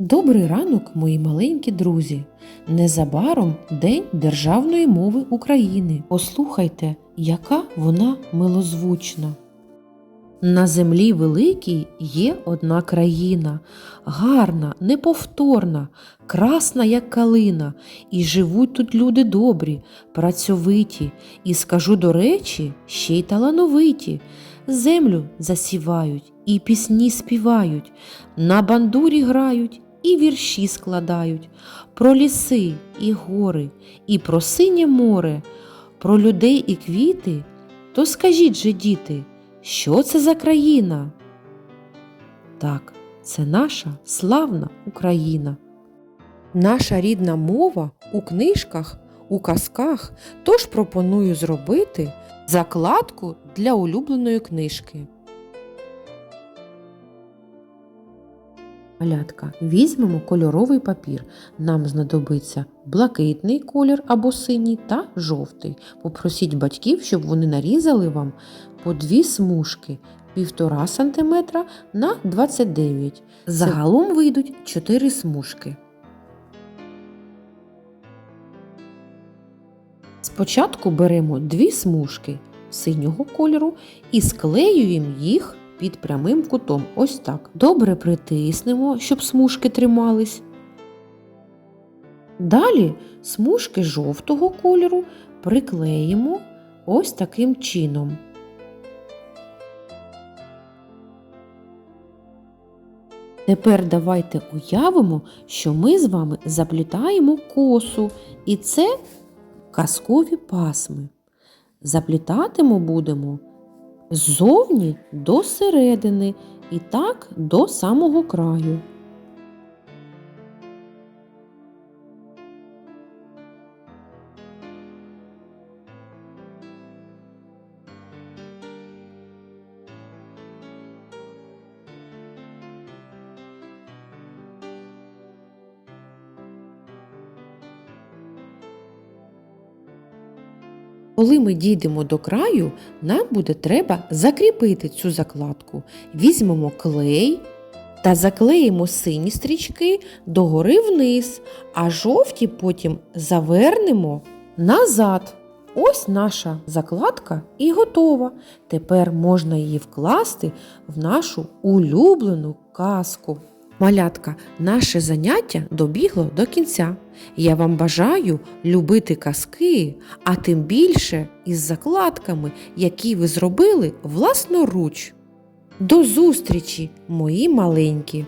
Добрий ранок, мої маленькі друзі! Незабаром День Державної мови України. Послухайте, яка вона милозвучна. На землі великій є одна країна, гарна, неповторна, красна, як калина, і живуть тут люди добрі, працьовиті, і скажу до речі, ще й талановиті. Землю засівають і пісні співають, на бандурі грають і вірші складають, про ліси і гори, і про синє море, про людей і квіти. То скажіть же, діти, що це за країна? Так, це наша славна Україна. Наша рідна мова у книжках, у казках, тож пропоную зробити закладку для улюбленої книжки. Малятка, візьмемо кольоровий папір. Нам знадобиться блакитний колір або синій та жовтий. Попросіть батьків, щоб вони нарізали вам по дві смужки 1,5 см на 29 Загалом вийдуть 4 смужки. Спочатку беремо дві смужки синього кольору і склеюємо їх під прямим кутом. Ось так. Добре притиснемо, щоб смужки тримались. Далі смужки жовтого кольору приклеїмо ось таким чином. Тепер давайте уявимо, що ми з вами заплітаємо косу, і це казкові пасми. Заплітатимо будемо ззовні до середини і так до самого краю. Коли ми дійдемо до краю, нам буде треба закріпити цю закладку. Візьмемо клей та заклеїмо сині стрічки догори вниз, а жовті потім завернемо назад. Ось наша закладка і готова. Тепер можна її вкласти в нашу улюблену казку. Малятка, наше заняття добігло до кінця. Я вам бажаю любити казки, а тим більше із закладками, які ви зробили власноруч. До зустрічі, мої маленькі!